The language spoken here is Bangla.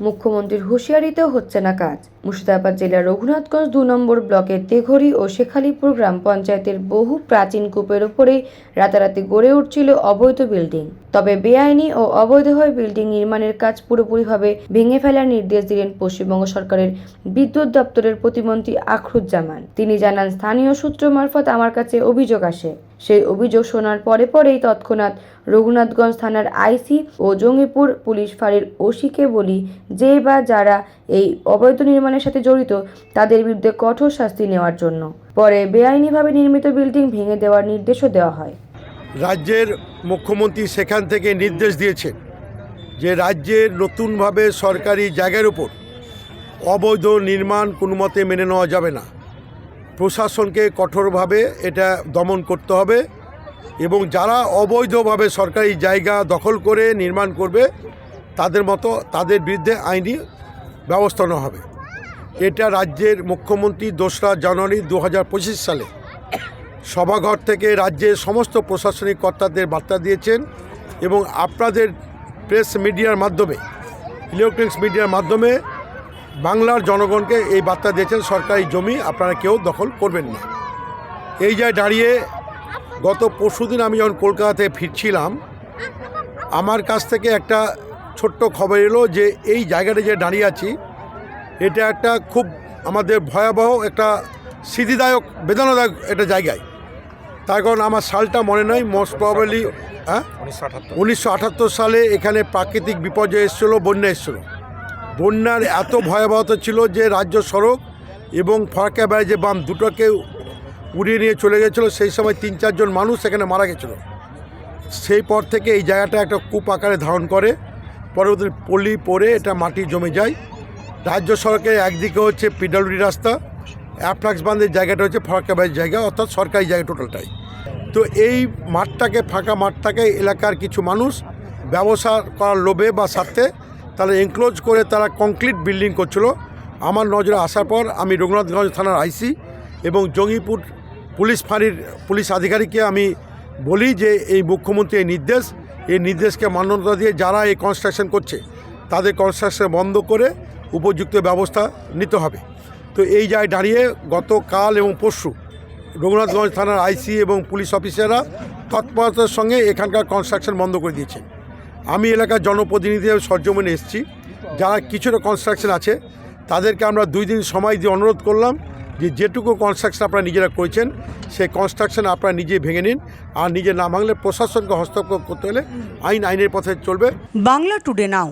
মুখ্যমন্ত্রীর হুঁশিয়ারিতেও হচ্ছে না কাজ। মুর্শিদাবাদ জেলার রঘুনাথগঞ্জ দু নম্বর ব্লকের তেঘরি ও শেখালিপুর গ্রাম পঞ্চায়েতের বহু প্রাচীন কূপের ওপরেই রাতারাতি গড়ে উঠছিল অবৈধ বিল্ডিং। তবে বেআইনি ও অবৈধ অবৈধভাবে বিল্ডিং নির্মাণের কাজ পুরোপুরিভাবে ভেঙে ফেলার নির্দেশ দিলেন পশ্চিমবঙ্গ সরকারের বিদ্যুৎ দপ্তরের প্রতিমন্ত্রী আখরুজ্জামান। তিনি জানান, স্থানীয় সূত্র মারফত আমার কাছে অভিযোগ আসে। সেই অভিযোগ শোনার পরে পরেই তৎক্ষণাৎ রঘুনাথগঞ্জ থানার আইসি ও জঙ্গিপুর পুলিশ ফাঁড়ির ওসিকে বলি যে বা যারা এই অবৈধ নির্মাণের সাথে জড়িত তাদের বিরুদ্ধে কঠোর শাস্তি নেওয়ার জন্য। পরে বেআইনিভাবে নির্মিত বিল্ডিং ভেঙে দেওয়ার নির্দেশও দেওয়া হয়। রাজ্যের মুখ্যমন্ত্রী সেখান থেকে নির্দেশ দিয়েছেন যে রাজ্যের নতুনভাবে সরকারি জায়গার উপর অবৈধ নির্মাণ কোনো মতে মেনে নেওয়া যাবে না। প্রশাসনকে কঠোরভাবে এটা দমন করতে হবে এবং যারা অবৈধভাবে সরকারি জায়গা দখল করে নির্মাণ করবে, তাদের মতো তাদের বিরুদ্ধে আইনি ব্যবস্থা নেওয়া হবে। এটা রাজ্যের মুখ্যমন্ত্রী দোসরা জানুয়ারি দু হাজার পঁচিশ সালে সভাঘর থেকে রাজ্যের সমস্ত প্রশাসনিক কর্তাদের বার্তা দিয়েছেন এবং আপনাদের প্রেস মিডিয়ার মাধ্যমে ইলেকট্রনিক্স মিডিয়ার মাধ্যমে বাংলার জনগণকে এই বার্তা দিয়েছেন সরকারি জমি আপনারা কেউ দখল করবেন না। এই জায়গায় দাঁড়িয়ে গত পরশুদিন আমি যখন কলকাতাতে ফিরছিলাম আমার কাছ থেকে একটা ছোট্ট খবর এলো যে এই জায়গাটা যে দাঁড়িয়ে আছি এটা একটা খুব আমাদের ভয়াবহ একটা স্মৃতিদায়ক বেদনাদায়ক একটা জায়গায়। তার কারণ আমার সালটা মনে নাই মোস্ট প্রবাবলি হ্যাঁ? উনিশশো আটাত্তর সালে এখানে প্রাকৃতিক বিপর্যয় এসেছিল বন্যা এসেছিল। বন্যার এত ভয়াবহতা ছিল যে রাজ্য সড়ক এবং ফরাক্কা ব্যারাজে বাম দুটোকে উড়িয়ে নিয়ে চলে গেছিল। সেই সময় তিন, চারজন মানুষ এখানে মারা গেছিল। সেই পর থেকে এই জায়গাটা একটা কূপ আকারে ধারণ করে। পরবর্তী পলি পরে এটা মাটি জমে যায়। রাজ্য সড়কের একদিকে হচ্ছে পিডাব্লিউডি রাস্তা, অ্যাপ্লাক্স বান্ধের জায়গাটা হচ্ছে ফরাক্কা ব্যারাজের জায়গা, অর্থাৎ সরকারি জায়গা টোটালটাই। তো এই মাঠটাকে, ফাঁকা মাঠটাকে এলাকার কিছু মানুষ ব্যবসা করার লোভে বা স্বার্থে তারা এনক্লোজ করে তারা কংক্রিট বিল্ডিং করছিল। আমার নজরে আসার পর আমি রঘুনাথগঞ্জ থানার আইসি এবং জঙ্গিপুর পুলিশ ফাঁড়ির পুলিশ আধিকারিককে আমি বলি যে, এই মুখ্যমন্ত্রী এই নির্দেশ, এই নির্দেশকে মান্যতা দিয়ে যারা এই কনস্ট্রাকশন করছে, তাদের কনস্ট্রাকশন বন্ধ করে উপযুক্ত ব্যবস্থা নিতে হবে। তো এই জায়গায় দাঁড়িয়ে গতকাল এবং পরশু রঘুনাথগঞ্জ থানার আইসি এবং পুলিশ অফিসাররা তৎপরতার সঙ্গে এখানকার কনস্ট্রাকশন বন্ধ করে দিয়েছেন আমি এলাকার জনপ্রতিনিধি সরজমিনে এসেছি। যারা কিছুটা কনস্ট্রাকশন আছে, তাদেরকে আমরা দুই দিন সময় দিয়ে অনুরোধ করলাম যে যেটুকু কনস্ট্রাকশন আপনারা নিজেরা করেছেন, সেই কনস্ট্রাকশন আপনারা নিজে ভেঙে নিন আর নিজে না ভাঙলে প্রশাসনকে হস্তক্ষেপ করতে হলে আইন, আইনের পথে চলবে। বাংলা টুডে নাও